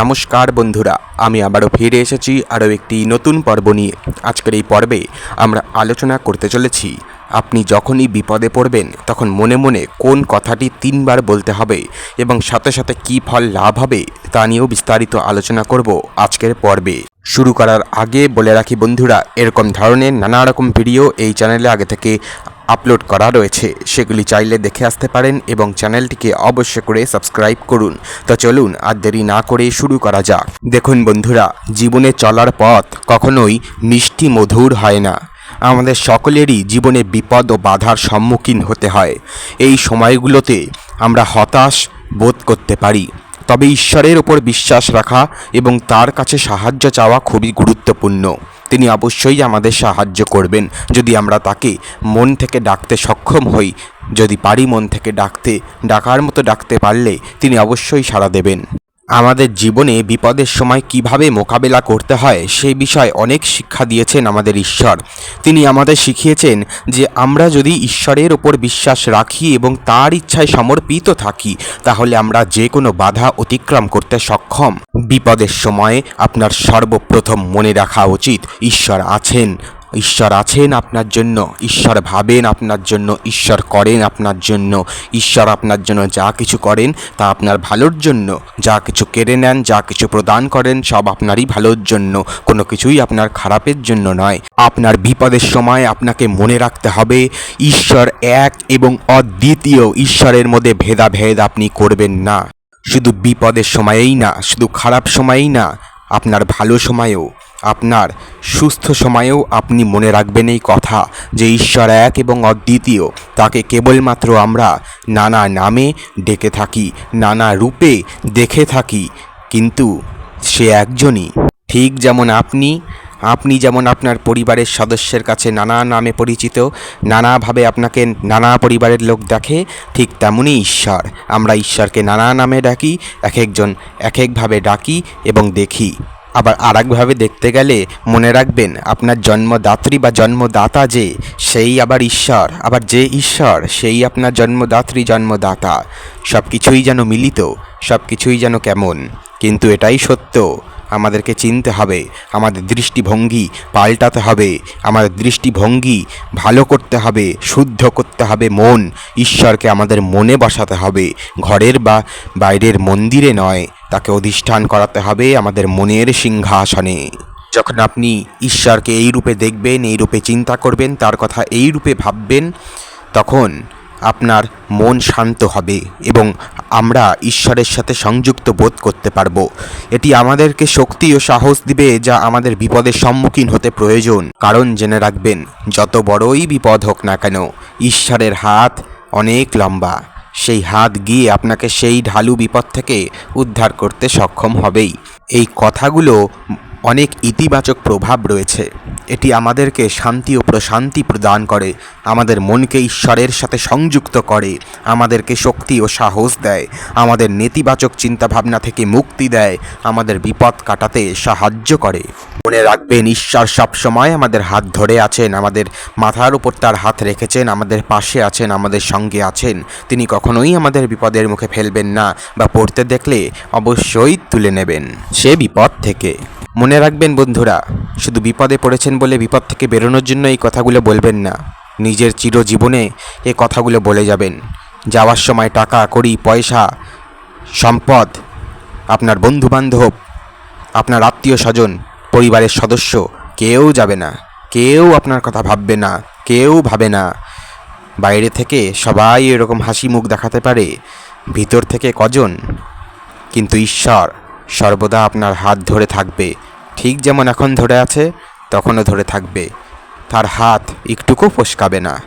নমস্কার বন্ধুরা, আমি আবারও ফিরে এসেছি আরও একটি নতুন পর্ব নিয়ে। আজকের এই পর্বে আমরা আলোচনা করতে চলেছি। আপনি যখনই বিপদে পড়বেন, তখন মনে মনে কোন কথাটি তিনবার বলতে হবে এবং সাথে সাথে কী ফল লাভ হবে তা নিয়েও বিস্তারিত আলোচনা করব আজকের পর্বে। শুরু করার আগে বলে রাখি বন্ধুরা, এরকম ধরনের নানা রকম ভিডিও এই চ্যানেলে আগে থেকে আপলোড করা রয়েছে। সেগুলি চাইলে দেখে আসতে পারেন এবং চ্যানেলটিকে অবশ্য করে সাবস্ক্রাইব করুন। তো চলুন আর দেরি না করে শুরু করা যাক। দেখুন বন্ধুরা, জীবনে চলার পথ কখনোই মিষ্টি মধুর হয় না। আমাদের সকলেরই জীবনে বিপদ ও বাধার সম্মুখীন হতে হয়। এই সময়গুলোতে আমরা হতাশ বোধ করতে পারি। তবে ঈশ্বরের ওপর বিশ্বাস রাখা এবং তার কাছে সাহায্য চাওয়া খুবই গুরুত্বপূর্ণ। তিনি অবশ্যই আমাদের সাহায্য করবেন। যদি আমরা তাকে মন থেকে ডাকতে সক্ষম হই, যদি পারি মন থেকে ডাকতে, ডাকার মতো ডাকতে পারলে তিনি অবশ্যই সাড়া দেবেন। আমাদের জীবনে বিপদের সময় কীভাবে মোকাবেলা করতে হয় সেই বিষয়ে অনেক শিক্ষা দিয়েছেন আমাদের ঈশ্বর। তিনি আমাদের শিখিয়েছেন যে আমরা যদি ঈশ্বরের ওপর বিশ্বাস রাখি এবং তার ইচ্ছায় সমর্পিত থাকি, তাহলে আমরা যে কোনো বাধা অতিক্রম করতে সক্ষম। বিপদের সময়ে আপনার সর্বপ্রথম মনে রাখা উচিত, ঈশ্বর আছেন। ঈশ্বর আছেন আপনার জন্য, ঈশ্বর ভাবেন আপনার জন্য, ঈশ্বর করেন আপনার জন্য, ঈশ্বর আপনার জন্য যা কিছু করেন তা আপনার ভালোর জন্য, যা কিছু কেড়ে নেন, যা কিছু প্রদান করেন, সব আপনারই ভালোর জন্য, কোনো কিছুই আপনার খারাপের জন্য নয়। আপনার বিপদের সময় আপনাকে মনে রাখতে হবে, ঈশ্বর এক এবং অদ্বিতীয়, ঈশ্বরের মধ্যে ভেদাভেদ আপনি করবেন না। শুধু বিপদের সময়েই না, শুধু খারাপ সময়েই না, আপনার ভালো সময়েও। আপনার সুস্থ সময়েও আপনি মনে রাখবেন এই কথা যে ঈশ্বর এক এবং অদ্বিতীয়। তাকে কেবলমাত্র আমরা নানা নামে ডেকে থাকি, নানা রূপে দেখে থাকি, কিন্তু সে একজনই। ঠিক যেমন আপনি আপনি যেমন আপনার পরিবারের সদস্যের কাছে নানা নামে পরিচিত, নানাভাবে আপনাকে নানা পরিবারের লোক দেখে, ঠিক তেমনই ঈশ্বর। আমরা ঈশ্বরকে নানা নামে ডাকি এক একজন এক একভাবে ডাকি এবং দেখি। আবার আর একভাবে দেখতে গেলে মনে রাখবেন, আপনার জন্মদাত্রী বা জন্মদাতা যে, সেই আবার ঈশ্বর। আবার যে ঈশ্বর, সেই আপনার জন্মদাত্রী, জন্মদাতা। সব কিছুই যেন মিলিত সব কিছুই যেন কেমন। কিন্তু এটাই সত্য। আমাদেরকে চিনতে হবে, আমাদের দৃষ্টিভঙ্গি পাল্টাতে হবে, আমাদের দৃষ্টিভঙ্গি ভালো করতে হবে, শুদ্ধ করতে হবে মন, ঈশ্বরকে আমাদের মনে বসাতে হবে। ঘরের বা বাইরের মন্দিরে নয়, তাকে অধিষ্ঠান করাতে হবে আমাদের মনের সিংহাসনে। যখন আপনি ঈশ্বরকে এই রূপে দেখবেন, এই রূপে চিন্তা করবেন, তার কথা এই রূপে ভাববেন, তখন আপনার মন শান্ত হবে এবং আমরা ঈশ্বরের সাথে সংযুক্ত বোধ করতে পারব। এটি আমাদেরকে শক্তি ও সাহস দিবে যা আমাদের বিপদের সম্মুখীন হতে প্রয়োজন। কারণ জেনে রাখবেন, যত বড়ই বিপদ হোক না কেন, ঈশ্বরের হাত অনেক লম্বা। সেই হাত গিয়ে আপনাকে সেই ঢালু বিপদ থেকে উদ্ধার করতে সক্ষম হবেই। এই কথাগুলো অনেক ইতিবাচক প্রভাব রয়েছে। এটি আমাদেরকে শান্তি ও প্রশান্তি প্রদান করে, আমাদের মনকে ঈশ্বরের সাথে সংযুক্ত করে, আমাদেরকে শক্তি ও সাহস দেয়, আমাদের নেতিবাচক চিন্তাভাবনা থেকে মুক্তি দেয়, আমাদের বিপদ কাটাতে সাহায্য করে। মনে রাখবেন, ঈশ্বর সবসময় আমাদের হাত ধরে আছেন, আমাদের মাথার উপর তার হাত রেখেছেন, আমাদের পাশে আছেন, আমাদের সঙ্গে আছেন। তিনি কখনোই আমাদের বিপদের মুখে ফেলবেন না বা পড়তে দেখলে অবশ্যই তুলে নেবেন। সে বিপদ থেকে। মনে রাখবেন বন্ধুরা, শুধু বিপদে পড়েছেন বলে বিপদ থেকে বেরোনোর জন্য এই কথাগুলো বলবেন না। নিজের চিরজীবনে এ কথাগুলো বলে যাবেন। যাওয়ার সময় টাকা, কড়ি, পয়সা, সম্পদ, আপনার বন্ধুবান্ধব, আপনার আত্মীয় স্বজন, পরিবারের সদস্য, কেউ যাবে না। কেউ আপনার কথা ভাববে না, কেউ ভাবে না। বাইরে থেকে সবাই এরকম হাসি মুখ দেখাতে পারে, ভিতর থেকে কজন? কিন্তু ঈশ্বর সর্বদা আপনার হাত ধরে থাকবে। ঠিক যেমন এখন ধরে আছে, তখনও ধরে থাকবে। তার হাত একটুকু ফসকাবে না।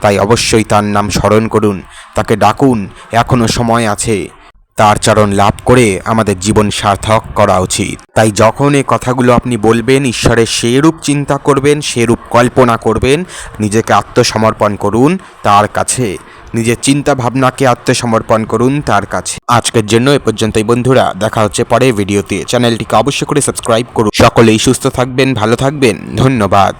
তাই অবশ্যই তার নাম স্মরণ করুন, তাকে ডাকুন, এখনও সময় আছে। তার চরণ লাভ করে আমাদের জীবন সার্থক করা উচিত। তাই যখন এই কথাগুলো আপনি বলবেন, ঈশ্বরের সেরূপ চিন্তা করবেন, সেরূপ কল্পনা করবেন, নিজেকে আত্মসমর্পণ করুন তার কাছে। নিজের চিন্তা ভাবনাকে আত্মসমর্পণ করুন তার কাছে। আজকের জন্য এ পর্যন্তই বন্ধুরা, দেখা হচ্ছে পরে ভিডিওতে। চ্যানেলটিকে অবশ্যই করে সাবস্ক্রাইব করুন। সকলেই সুস্থ থাকবেন, ভালো থাকবেন। ধন্যবাদ।